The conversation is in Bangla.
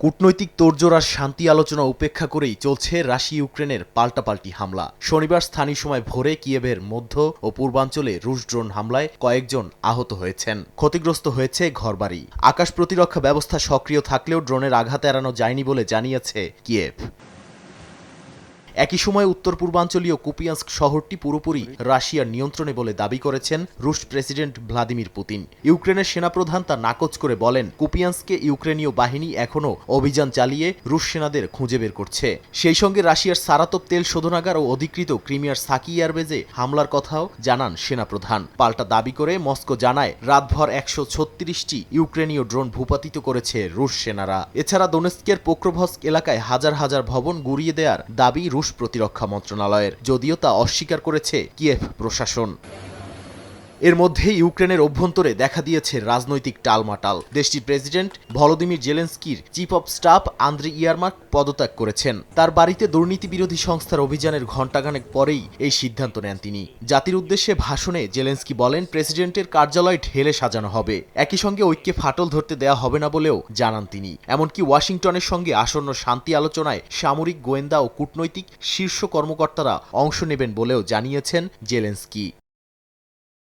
কূটনৈতিক তোড়জোড় আর শান্তি আলোচনা উপেক্ষা করেই চলছে রাশি ইউক্রেনের পাল্টাপাল্টি হামলা। শনিবার স্থানীয় সময় ভোরে কিয়েভের মধ্য ও পূর্বাঞ্চলে রুশ ড্রোন হামলায় কয়েকজন আহত হয়েছেন। ক্ষতিগ্রস্ত হয়েছে ঘরবাড়ি। আকাশ প্রতিরক্ষা ব্যবস্থা সক্রিয় থাকলেও ড্রোনের আঘাত এড়ানো যায়নি বলে জানিয়েছে কিয়েভ। একই সময় উত্তর পূর্বাঞ্চলীয় কুপিয়ান্স্ক শহরটি পুরোপুরি রাশিয়ার নিয়ন্ত্রণে বলে দাবি করেছেন রুশ প্রেসিডেন্ট ভ্লাদিমির পুতিন। ইউক্রেনের সেনাপ্রধান তা নাকচ করে বলেন, কুপিয়ান্সকে ইউক্রেনীয় বাহিনী এখনও অভিযান চালিয়ে রুশ সেনাদের খুঁজে বের করছে। সেই সঙ্গে রাশিয়ার সারাতপ তেল শোধনাগার ও অধিকৃত ক্রিমিয়ার সাকি এয়ারবেজে হামলার কথাও জানান সেনাপ্রধান। পাল্টা দাবি করে মস্কো জানায়, রাতভর একশো ছত্রিশটি ইউক্রেনীয় ড্রোন ভূপাতিত করেছে রুশ সেনারা। এছাড়া দোনেস্কের পোক্রোভস্ক এলাকায় হাজার হাজার ভবন গুড়িয়ে দেওয়ার দাবি রুশ প্রতিরক্ষা মন্ত্রণালয়ের যদিও তা অস্বীকার করেছে কিয়েভ প্রশাসন। এর মধ্যে ইউক্রেনের অভ্যন্তরে দেখা দিয়েছে রাজনৈতিক টালমাটাল। দেশটির president Volodymyr জেলেন্সকির chief of staff Andriy Yermak পদত্যাগ করেছেন। তার বাড়িতে দুর্নীতি বিরোধী সংস্থার অভিযানের ঘণ্টাখানেক পরেই এই সিদ্ধান্ত নেন তিনি। জাতির উদ্দেশ্যে ভাষণে জেলেন্সকি বলেন, প্রেসিডেন্টের কার্যালয় ঢেলে সাজানো হবে। একই সঙ্গে ঐক্যে ফাটল ধরতে দেওয়া হবে না বলেও জানান তিনি। এমনকি ওয়াশিংটনের সঙ্গে আসন্ন শান্তি আলোচনায় সামরিক গোয়েন্দা ও কূটনৈতিক শীর্ষ কর্মকর্তারা অংশ নেবেন বলেও জানিয়েছেন জেলেন্সকি।